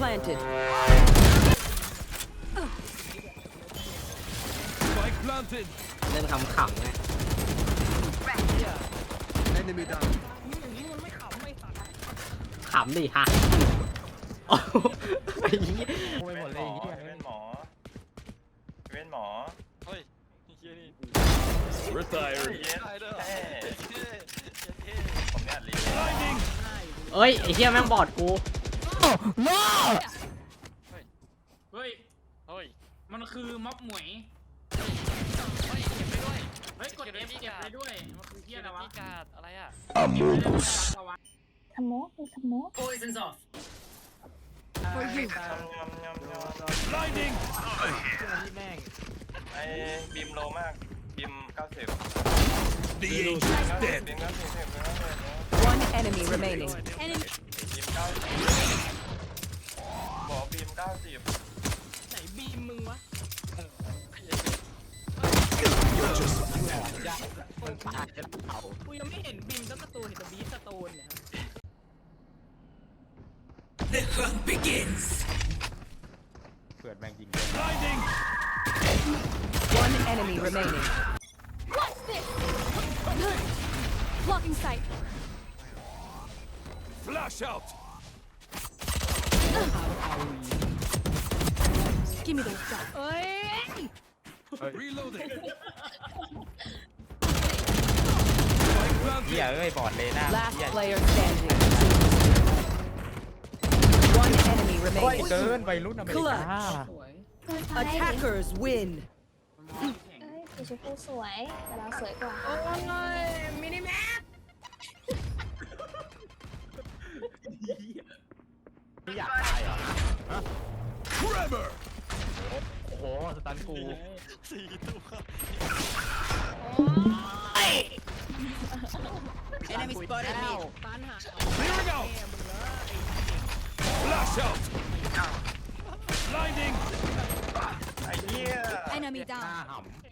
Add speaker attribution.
Speaker 1: planted.
Speaker 2: Spike planted.
Speaker 3: เล่นคำขำไง
Speaker 2: Enemy down.
Speaker 3: ขำดิฮะโอ้โหไอ้เหี้ย
Speaker 4: ไปหมดเลยไอ้เหี้ย
Speaker 5: เว้นหมอเว้นหมอ
Speaker 6: เฮ้ยเฮียนี่
Speaker 2: Retired.
Speaker 5: เย็น
Speaker 6: ได้ด้วย
Speaker 5: แท้
Speaker 6: เท่เท่
Speaker 5: ผมเนี่ยรี
Speaker 2: Blinding.
Speaker 3: เอ้ยไอ้เหี้ยแม่งบอดกู
Speaker 7: เฮ้ย
Speaker 6: เฮ้ย
Speaker 7: มันคือม็อบหมวย
Speaker 6: เฮ้ยเก็บไปด้วย
Speaker 7: เฮ้ย กด F เก็บไปด้วย มันคือเฮียอะไรวะ
Speaker 6: ที่การ์ดอะไรอะ
Speaker 7: ระวัง
Speaker 8: สโมกมีสโมก
Speaker 1: Poison's off.
Speaker 5: ยำยำยำยำ
Speaker 2: Blinding.
Speaker 4: ที่แม่ง
Speaker 5: ไอ้บีมโลมากบีมเก้าสิบ
Speaker 2: The angel is
Speaker 5: บีม
Speaker 2: dead.
Speaker 5: เก้าสิบบีมเก้าสิบ
Speaker 1: One enemy remaining.
Speaker 5: บีมเก้าสิบบอกบี มเก้าสิบ
Speaker 7: ไหนบีมมึงวะ
Speaker 4: มันตายจะเผา
Speaker 7: กูยังไม่เห็นบีมสักสตูนเห็นแต่บีสตูนเนี่ย
Speaker 4: เปิดแม่งยิง
Speaker 2: Blinding.
Speaker 1: One enemy remaining.
Speaker 8: What's this blocking sight
Speaker 2: Flash out.
Speaker 8: Give me those shots เอ้ย
Speaker 2: Reloading. Spike
Speaker 4: เหี้ย
Speaker 2: planted.
Speaker 4: เอ้ยบอดเลยหน้า
Speaker 1: Last
Speaker 4: เหี้ย
Speaker 1: player standing. One enemy
Speaker 4: โอ้ย
Speaker 1: remaining.
Speaker 4: เกินไปรุ่นอเมริกา
Speaker 7: สวย
Speaker 8: เกินไป
Speaker 1: Attackers win.
Speaker 8: เอ้ยสีชมพูสวย แต่เราสวยกว่า
Speaker 7: โอ้ยมินิแมป
Speaker 4: ไม่อยากตายเหรอ
Speaker 2: Trevor.
Speaker 4: โอ้โหสตันกู
Speaker 6: สี่ตัว
Speaker 1: Enemy spotted me.
Speaker 7: ปัญหา
Speaker 2: Clearing out. Flash out. Blinding.
Speaker 5: ไอ้เหี้ย
Speaker 8: enemy
Speaker 4: หน้า
Speaker 8: down
Speaker 4: หำ